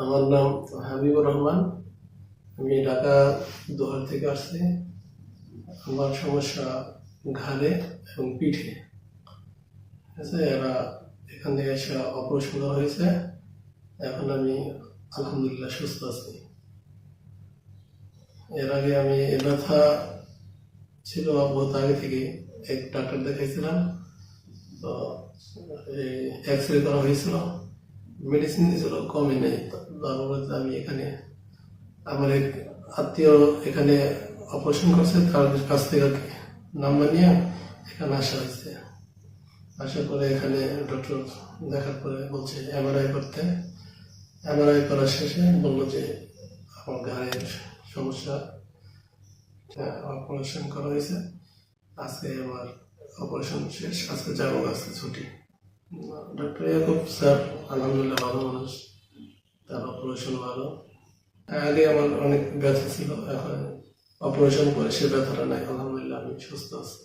আমার নাম হাবিবুর রহমান। আমি ঢাকা দোহার থেকে আসছি। আমার সমস্যা ঘাড়ে এবং পিঠে। ঠিক আছে, এরা এখান থেকে এসে অপারেশন হয়েছে। এখন আমি আলহামদুলিল্লাহ সুস্থ আছি। এর আগে আমি এ ব্যথা ছিল বহুত আগে থেকে। এক ডাক্তার দেখাইছিলাম। তো এক্স রে করা হয়েছিল। মেডিসিন দিয়েছিল কমে নেই। তারপরে আমি এখানে আমার এক আত্মীয় এখানে অপারেশন করছে, তার কাছ থেকে নাম্বার নিয়ে এখানে আসা হয়েছে। আসার পরে এখানে ডক্টর দেখার পরে বলছে এমআরআই করতে। এমআরআই করার শেষে বলল যে, আমার ঘাড়ের সমস্যা অপারেশন করা হয়েছে। আজকে আমার অপারেশন শেষ, আজকে যাব, আজকে ছুটি। ডক্টর ইয়াকুব স্যার আলহামদুলিল্লাহ ভালো মানুষ। তার অপারেশন ভালো। আগে আমার অনেক ব্যথা ছিল, এখন অপারেশন করে সে ব্যথাটা নাই। আলহামদুলিল্লাহ আমি সুস্থ আছি।